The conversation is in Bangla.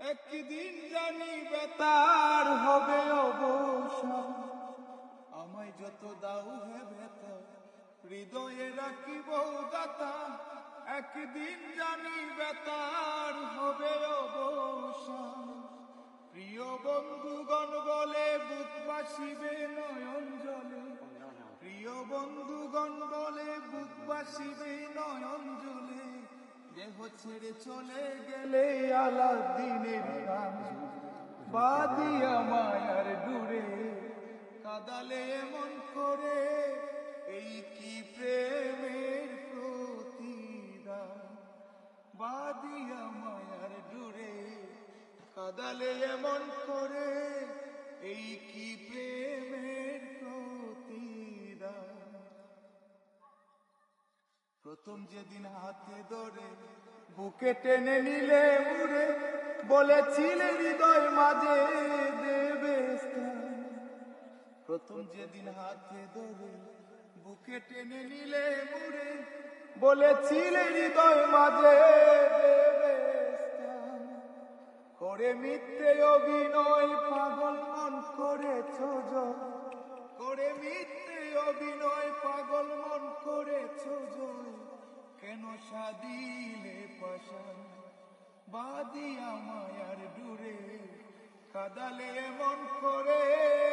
একদিন জানি বেতার হবে অবসান আমায় যত দাও হে হৃদয়ে একদিন জানি বেতার হবে প্রিয় বন্ধুগণ বলে, বুক বাসিবে নয়ন জলে। প্রিয় বন্ধুগণ বলে, বুক বাসিবে নয়ন জলে। দেহ ছেড়ে চলে গেলে আলাদিনের গান বাদিয়া মায়ার ডুরে কাদালে এমন করে, এই কি প্রেমের প্রতিদান? বাদিয়া মায়ার ডুরে কাদালে এমন করে, এই কি প্রেমের প্রতিদান? প্রথম যেদিন হাতে ধরে বুকে টেনে নিলে উড়ে, বলেছিলে হৃদয় মাঝে দেবে। প্রথম যেদিন হাতে ধরে বুকে টেনে নিলে মুড়ে বলেছিলে হৃদয় মাঝে দেবে করে মিথ্যে অভিনয় পাগল মন করেছ করে মিথ্যে অভিনয় পাগল মন করেছ কেন সাদিলে পাশান। বাদিয়া মায়ার ডুরে কাদালে মন করে।